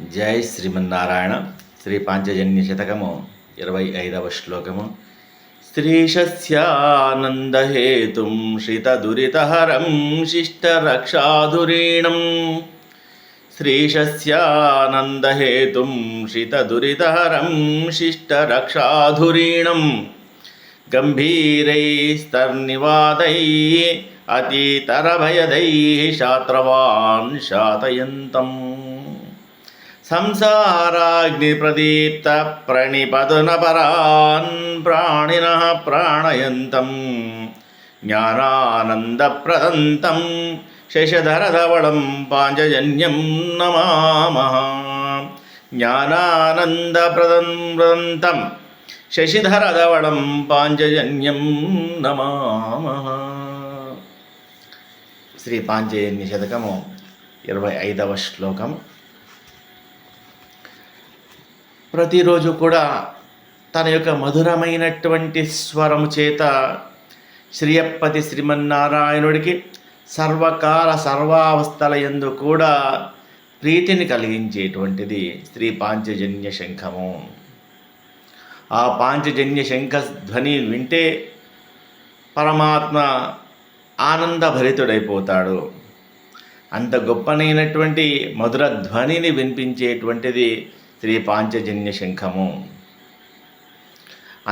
జై శ్రీమన్నారాయణ. శ్రీ పాంచజన్య శతకము ఇరవై ఐదవ శ్లోకము. స్త్రీశస్యానందహేతుం శ్రితదురితహరం శిష్టరక్షాధురీణం స్త్రీశస్యానందహేతుం శ్రితదురితహరం శిష్టరక్షాధురీణం గంభీరైస్తర్నివాదై అతీతరభయదై శాత్రవాన్ శాతయంతం. సంసారాగ్నిప్రదీప్త ప్రణిపదునపరాన్ ప్రాణిన ప్రాణయంతం జ్ఞానానందప్రదంతం శశధరధవళం పాంచజన్యం నమామహ జ్ఞానానందప్రదం ప్రదంతం శశిధరధవళం పాంచజన్యం నమామహ శ్రీ పాంచజన్య శతకము ఇరవై ఐదవ శ్లోకం ప్రతిరోజు కూడా తన యొక్క మధురమైనటువంటి స్వరము చేత శ్రీయప్పతి శ్రీమన్నారాయణుడికి సర్వకాల సర్వావస్థల యందు కూడా ప్రీతిని కలిగించేటువంటిది శ్రీ పాంచజన్య శంఖము. ఆ పాంచజన్య శంఖ ధ్వని వింటే పరమాత్మ ఆనందభరితుడైపోతాడు. అంత గొప్పనైనటువంటి మధుర ధ్వనిని వినిపించేటువంటిది శ్రీ పాంచజన్య శంఖము.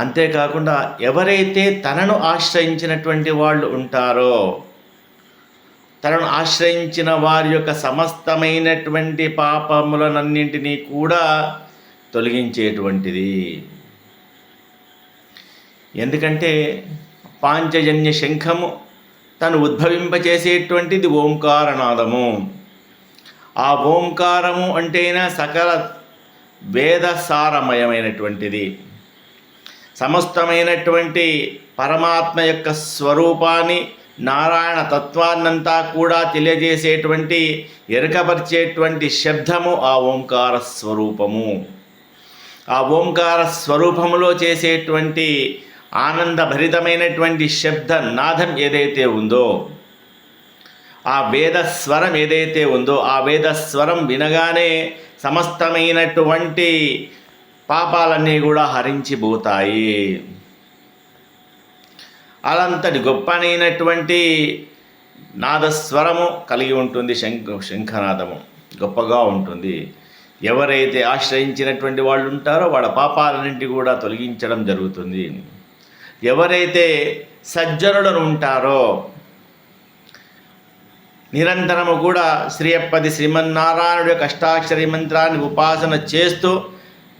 అంతేకాకుండా ఎవరైతే తనను ఆశ్రయించినటువంటి వాళ్ళు ఉంటారో తనను ఆశ్రయించిన వారి యొక్క సమస్తమైనటువంటి పాపములనన్నింటినీ కూడా తొలగించేటువంటిది. ఎందుకంటే పాంచజన్య శంఖము తను ఉద్భవింపచేసేటువంటిది ఓంకారనాదము. ఆ ఓంకారము అంటేనా సకల వేదసారమయమైనటువంటిది. సమస్తమైనటువంటి పరమాత్మ యొక్క స్వరూపాన్ని నారాయణ తత్వాన్నంతా కూడా తెలియజేసేటువంటి ఎరకపరిచేటువంటి శబ్దము ఆ ఓంకార స్వరూపము. ఆ ఓంకార స్వరూపములో చేసేటువంటి ఆనందభరితమైనటువంటి శబ్ద నాదం ఏదైతే ఉందో ఆ వేద స్వరం ఏదైతే ఉందో ఆ వేద స్వరం వినగానే సమస్తమైనటువంటి పాపాలన్నీ కూడా హరించిపోతాయి. అలాంతటి గొప్పనైనటువంటి నాదస్వరము కలిగి ఉంటుంది శంఖ శంఖనాదము. గొప్పగా ఉంటుంది. ఎవరైతే ఆశ్రయించినటువంటి వాళ్ళు ఉంటారో వాళ్ళ పాపాలన్నింటి కూడా తొలగించడం జరుగుతుంది. ఎవరైతే సజ్జనులను ఉంటారో నిరంతరము కూడా శ్రీయప్పది శ్రీమన్నారాయణుడి యొక్క అష్టాక్షరి మంత్రాన్ని ఉపాసన చేస్తూ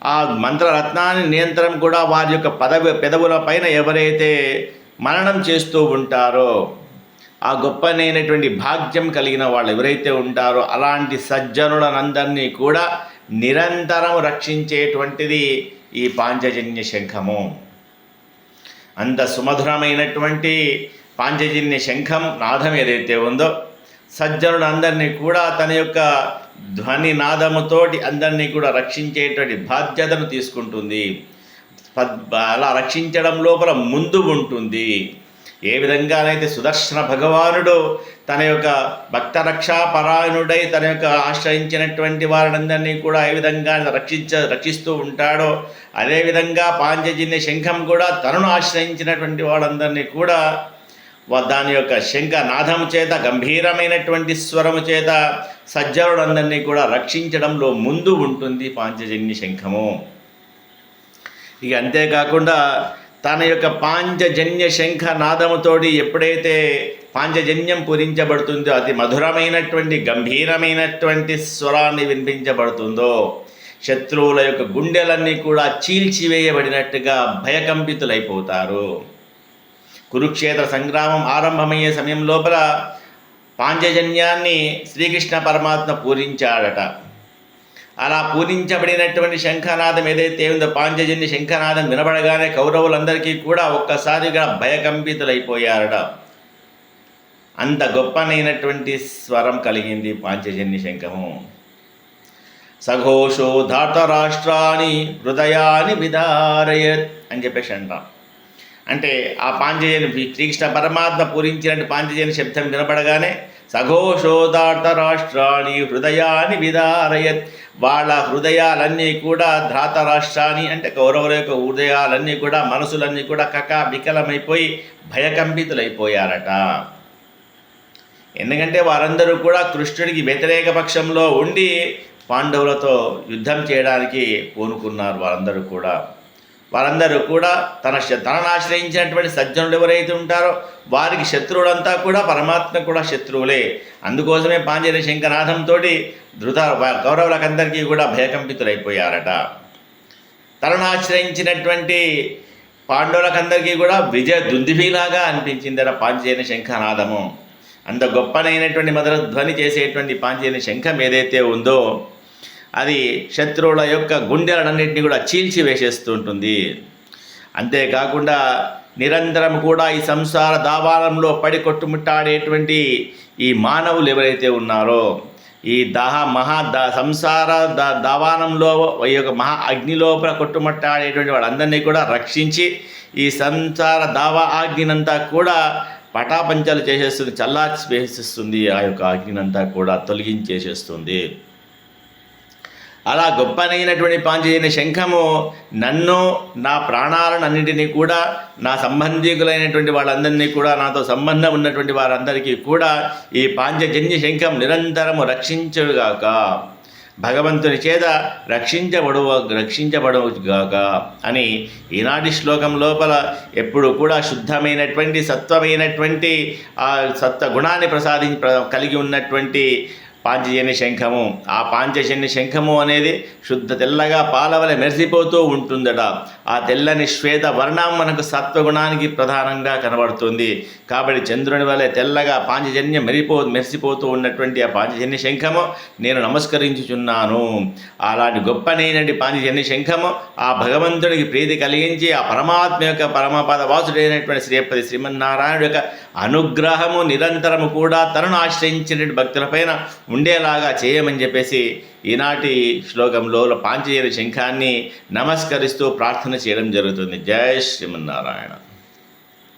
ఆ మంత్రరత్నాన్ని నిరంతరం కూడా వారి యొక్క పదవి పెదవుల పైన ఎవరైతే మననం చేస్తూ ఉంటారో ఆ గొప్పనైనటువంటి భాగ్యం కలిగిన వాళ్ళు ఎవరైతే ఉంటారో అలాంటి సజ్జనులనందరినీ కూడా నిరంతరం రక్షించేటువంటిది ఈ పాంచజన్య శంఖము. అంత సుమధురమైనటువంటి పాంచజన్య శంఖం నాదం ఏదైతే ఉందో సజ్జనుడు అందరినీ కూడా తన యొక్క ధ్వని నాదముతోటి అందరినీ కూడా రక్షించేటువంటి బాధ్యతను తీసుకుంటుంది. అలా రక్షించడం లోపల ముందు ఉంటుంది. ఏ విధంగానైతే సుదర్శన భగవానుడు తన యొక్క భక్త రక్షాపరాయణుడై తన యొక్క ఆశ్రయించినటువంటి వారినందరినీ కూడా ఏ విధంగా రక్షించ రక్షిస్తూ ఉంటాడో అదేవిధంగా పాంచజన్య శంఖం కూడా తనను ఆశ్రయించినటువంటి వాళ్ళందరినీ కూడా దాని యొక్క శంఖ నాదము చేత గంభీరమైనటువంటి స్వరము చేత సజ్జనులందరినీ కూడా రక్షించడంలో ముందు ఉంటుంది పాంచజన్య శంఖము. ఇక అంతేకాకుండా తన యొక్క పాంచజన్య శంఖ నాదముతోటి ఎప్పుడైతే పాంచజన్యం పూరించబడుతుందో అతి మధురమైనటువంటి గంభీరమైనటువంటి స్వరాన్ని వినిపించబడుతుందో శత్రువుల యొక్క గుండెలన్నీ కూడా చీల్చివేయబడినట్టుగా భయకంపితులైపోతారు. కురుక్షేత్ర సంగ్రామం ఆరంభమయ్యే సమయం లోపల పాంచజన్యాన్ని శ్రీకృష్ణ పరమాత్మ పూరించాడట అలా పూరించబడినటువంటి శంఖనాదం ఏదైతే ఉందో పాంచజన్య శంఖనాదం వినబడగానే కౌరవులందరికీ కూడా ఒక్కసారిగా భయకంపితులైపోయారట. అంత గొప్పనైనటువంటి స్వరం కలిగింది పాంచజన్య శంఖము. సఘోషో ధాతరాష్ట్రాన్ని హృదయాన్ని విదారయత్ అని చెప్పేసి అంటాం. అంటే ఆ పాంచజన్య శ్రీకృష్ణ పరమాత్మ పూరించినట్టు పాంచజన్య శబ్దం వినపడగానే సఘోషోదార్థ రాష్ట్రాన్ని హృదయాన్ని విదారయత్. వాళ్ళ హృదయాలన్నీ కూడా ధాతరాష్ట్రాన్ని అంటే కౌరవుల యొక్క హృదయాలన్నీ కూడా మనసులన్నీ కూడా కక వికలమైపోయి భయకంపితులైపోయారట. ఎందుకంటే వారందరూ కూడా కృష్ణుడికి వ్యతిరేక పక్షంలో ఉండి పాండవులతో యుద్ధం చేయడానికి పూనుకున్నారు వారందరూ కూడా. వారందరూ కూడా తన శ- తనను ఆశ్రయించినటువంటి సజ్జనులు ఎవరైతే ఉంటారో వారికి శత్రువులంతా కూడా పరమాత్మ కూడా శత్రువులే. అందుకోసమే పాంజేరి శంకరనాథంతో ధృత కౌరవులకందరికీ కూడా భయకంపితులైపోయారట. తనను ఆశ్రయించినటువంటి పాండవులకందరికీ కూడా విజయ దుందిభిలాగా అనిపించిందట పాంచజన్య శంఖనాదము. అంత గొప్పనైనటువంటి మధుర ధ్వని చేసేటువంటి పాంచజన్య శంఖం ఏదైతే ఉందో అది శత్రువుల యొక్క గుండెలన్నింటినీ కూడా చీల్చి వేసేస్తూ ఉంటుంది అంతేకాకుండా నిరంతరం కూడా ఈ సంసార దావాలంలో పడి కొట్టుముట్టాడేటువంటి ఈ మానవులు ఎవరైతే ఉన్నారో ఈ దహ మహా ద సంసార ద దావానంలో ఈ యొక్క మహా అగ్ని లోపల కొట్టుమట్టాడేటువంటి వాళ్ళందరినీ కూడా రక్షించి ఈ సంసార దావా అగ్నినంతా కూడా పటాపంచాలు చేసేస్తుంది చల్లార్చి వేసేస్తుంది. ఆ యొక్క అగ్నినంతా కూడా తొలగించేసేస్తుంది. అలా గొప్పనైనటువంటి పాంచజన్య శంఖము నన్ను నా ప్రాణాలను అన్నింటినీ కూడా నా సంబంధికులైనటువంటి వాళ్ళందరినీ కూడా నాతో సంబంధం ఉన్నటువంటి వారందరికీ కూడా ఈ పాంచజన్య శంఖం నిరంతరము రక్షించుగాక. భగవంతుని చేత రక్షించబడు రక్షించబడుగాక అని ఈనాటి శ్లోకం లోపల ఎప్పుడు కూడా శుద్ధమైనటువంటి సత్వమైనటువంటి ఆ సత్వ గుణాన్ని ప్రసాదించి కలిగి ఉన్నటువంటి పాంచజన్య శంఖము. ఆ పాంచజన్య శంఖము అనేది శుద్ధ తెల్లగా పాలవల మెరిసిపోతూ ఉంటుందట. ఆ తెల్లని శ్వేత వర్ణం మనకు సత్వగుణానికి ప్రధానంగా కనబడుతుంది. కాబట్టి చంద్రుని వలె తెల్లగా పాంచజన్య మెరిపో మెరిసిపోతూ ఉన్నటువంటి ఆ పాంచజన్య శంఖము నేను నమస్కరించుచున్నాను. అలాంటి గొప్పనైనటువంటి పాంచజన్య శంఖము ఆ భగవంతునికి ప్రీతి కలిగించి ఆ పరమాత్మ యొక్క పరమపద వాసుడైనటువంటి శ్రీపతి శ్రీమన్నారాయణుడు యొక్క అనుగ్రహము నిరంతరము కూడా తనను ఆశ్రయించిన భక్తులపైన ఉండేలాగా చేయమని చెప్పేసి ఈనాటి శ్లోకంలో పాంచజన్య శంఖాన్ని నమస్కరిస్తూ ప్రార్థన చేయడం జరుగుతుంది. జయ శ్రీమన్నారాయణ.